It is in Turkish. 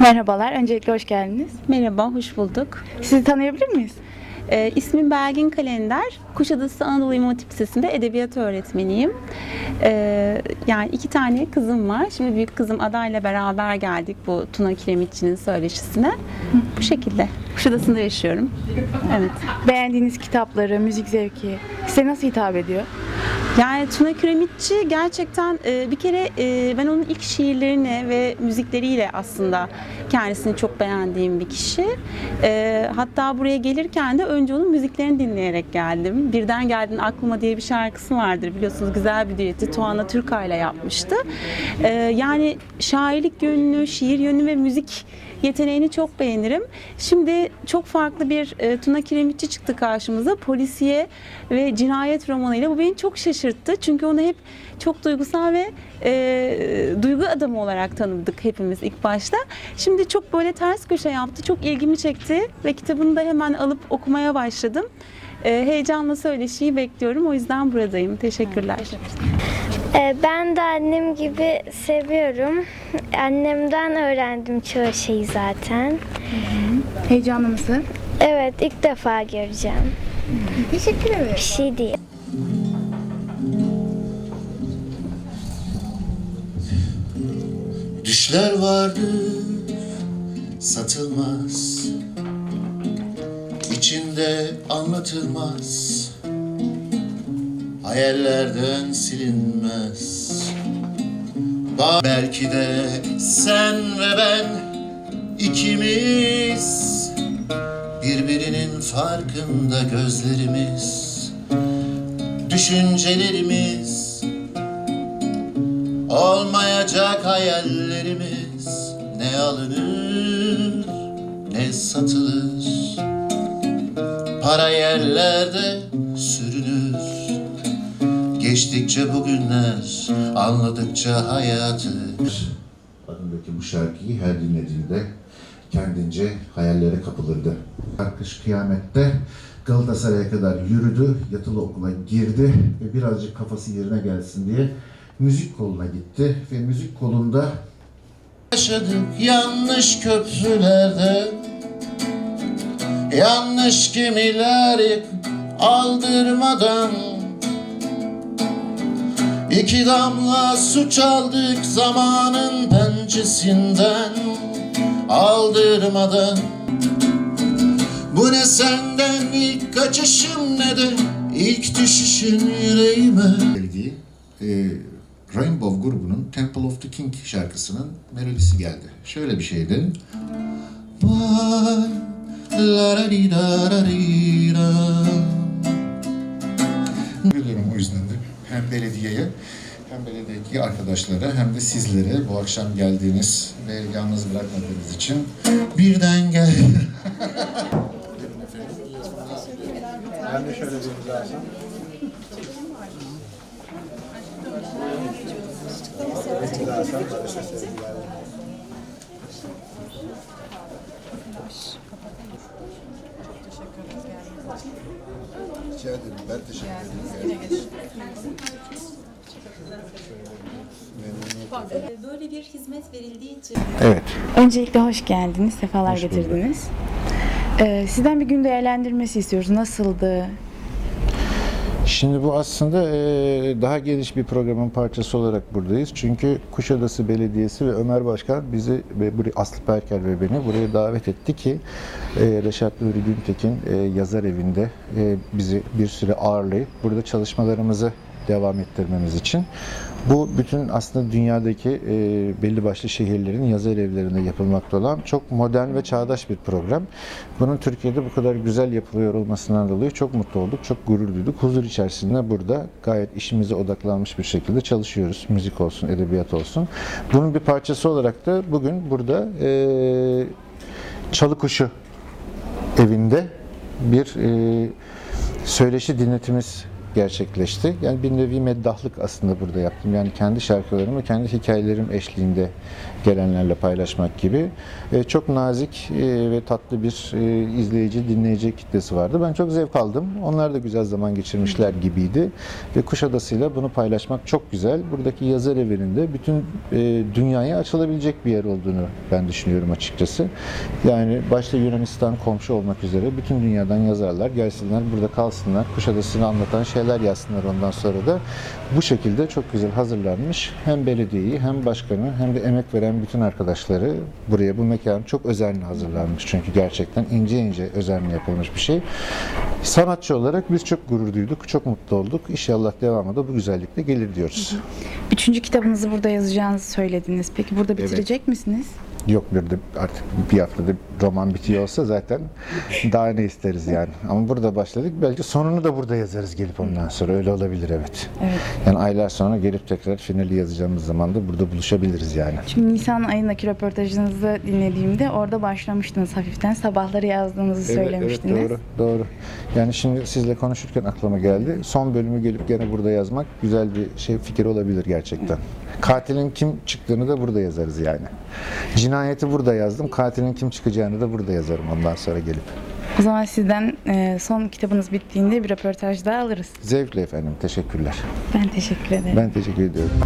Merhabalar, öncelikle hoş geldiniz. Merhaba, hoş bulduk. Sizi tanıyabilir miyiz? Ee, ismim Belgin Kalender. Kuşadası Anadolu İmam Hatip Lisesi'nde edebiyat öğretmeniyim. Ee, yani iki tane kızım var. Şimdi büyük kızım Ada ile beraber geldik bu Tuna Kiremitçi'nin söyleşisine. Bu şekilde. Kuşadası'nda yaşıyorum. Evet. Beğendiğiniz kitapları, müzik zevki size nasıl hitap ediyor? Yani Tuna Kiremitçi gerçekten e, bir kere e, ben onun ilk şiirlerini ve müzikleriyle aslında kendisini çok beğendiğim bir kişi. E, hatta buraya gelirken de önce onun müziklerini dinleyerek geldim. Birden Geldin Aklıma diye bir şarkısı vardır biliyorsunuz güzel bir düeti Tuana Türkay'la yapmıştı. E, yani şairlik yönünü, şiir yönünü ve müzik yeteneğini çok beğenirim. Şimdi çok farklı bir e, Tuna Kiremitçi çıktı karşımıza. Polisiye ve cinayet romanıyla. Bu beni çok şaşırttı. Çünkü onu hep çok duygusal ve e, duygu adamı olarak tanıdık hepimiz ilk başta. Şimdi çok böyle ters köşe yaptı. Çok ilgimi çekti ve kitabını da hemen alıp okumaya başladım. E, heyecanla söyleşiyi bekliyorum. O yüzden buradayım. Teşekkürler. Ee, Ben de annem gibi seviyorum. Annemden öğrendim çoğu şeyi zaten. Heyecanlı mısın? Evet, ilk defa göreceğim. Teşekkür ederim. Bir şey değil. Düşler vardır satılmaz. İçinde anlatılmaz. Hayallerden silinmez. Belki de sen ve ben ikimiz. Birbirinin farkında gözlerimiz. Düşüncelerimiz. Olmayacak hayallerimiz. Ne alınır satılır. Para yerlerde sürünür. Geçtikçe bugünler anladıkça hayatı. Adındaki bu şarkıyı her dinlediğinde kendince hayallere kapılırdı. Kış kıyamette Galatasaray'a kadar yürüdü, yatılı okula girdi ve birazcık kafası yerine gelsin diye müzik koluna gitti ve müzik kolunda Yaşadık yanlış köprülerde Yanlış yıkıp aldırmadan İki damla su çaldık zamanın pençesinden Aldırmadan Bu ne senden ilk kaçışım ne de ilk düşüşün yüreğime geldiği e, Rainbow grubunun Temple of the King şarkısının melodisi geldi. Şöyle bir şeydi. Vay, Biliyorum o yüzden de. Hem belediyeye hem belediyedeki arkadaşlara hem de sizlere bu akşam geldiğiniz ve yalnız bırakmadığınız için Birden gel. rica ederim. Ben teşekkür ederim. Böyle bir hizmet verildiği için Evet. Öncelikle hoş geldiniz, sefalar Hoş bulduk. getirdiniz. Ee, sizden bir gün değerlendirmesi istiyoruz. Nasıldı? Şimdi bu aslında eee, daha geniş bir programın parçası olarak buradayız. Çünkü Kuşadası Belediyesi ve Ömer Başkan bizi ve buraya Aslı Perker ve beni buraya davet etti ki eee, Reşat Nuri Güntekin eee, yazar evinde bizi bir süre ağırlayıp burada çalışmalarımızı devam ettirmemiz için. Bu bütün aslında dünyadaki eee, belli başlı şehirlerin yazar evlerinde yapılmakta olan çok modern ve çağdaş bir program. Bunun Türkiye'de bu kadar güzel yapılıyor olmasından dolayı çok mutlu olduk, çok gurur duyduk. Huzur içerisinde burada gayet işimize odaklanmış bir şekilde çalışıyoruz. Müzik olsun, edebiyat olsun. Bunun bir parçası olarak da bugün burada eee Çalı Kuşu evinde bir eee söyleşi dinletimiz gerçekleşti. Yani bir nevi meddahlık aslında burada yaptım. Yani kendi şarkılarımı, kendi hikayelerim eşliğinde gelenlerle paylaşmak gibi. E, çok nazik e, ve tatlı bir e, izleyici, dinleyici kitlesi vardı. Ben çok zevk aldım. Onlar da güzel zaman geçirmişler gibiydi. Ve Kuşadası'yla bunu paylaşmak çok güzel. Buradaki yazar evinin bütün e, dünyaya açılabilecek bir yer olduğunu ben düşünüyorum açıkçası. Yani başta Yunanistan komşu olmak üzere bütün dünyadan yazarlar gelsinler, burada kalsınlar. Kuşadası'nı anlatan şeyler yazsınlar ondan sonra da. Bu şekilde çok güzel hazırlanmış. Hem belediyeyi hem başkanı hem de emek veren bütün arkadaşları buraya bu mekan çok özenli hazırlanmış. Çünkü gerçekten ince ince özenli yapılmış bir şey. Sanatçı olarak biz çok gurur duyduk, çok mutlu olduk. İnşallah devamı da bu güzellikle gelir diyoruz. Üçüncü kitabınızı burada yazacağınızı söylediniz. Peki burada bitirecek misiniz? Yok bir de artık bir haftada roman bitiyor olsa zaten daha ne isteriz yani. Ama burada başladık. Belki sonunu da burada yazarız gelip ondan sonra. Öyle olabilir evet. Evet. Yani aylar sonra gelip tekrar finali yazacağımız zaman da burada buluşabiliriz yani. Şimdi Nisan ayındaki röportajınızı dinlediğimde orada başlamıştınız hafiften. Sabahları yazdığınızı söylemiştiniz. Evet, doğru, doğru. Yani şimdi sizle konuşurken aklıma geldi. Son bölümü gelip gene burada yazmak güzel bir şey fikir olabilir gerçekten. Katilin kim çıktığını da burada yazarız yani. Cinayeti burada yazdım. Katilin kim çıkacağını da burada yazarım ondan sonra gelip. O zaman sizden e, son kitabınız bittiğinde bir röportaj daha alırız. Zevkle efendim. Teşekkürler. Ben teşekkür ederim. Ben teşekkür ediyorum.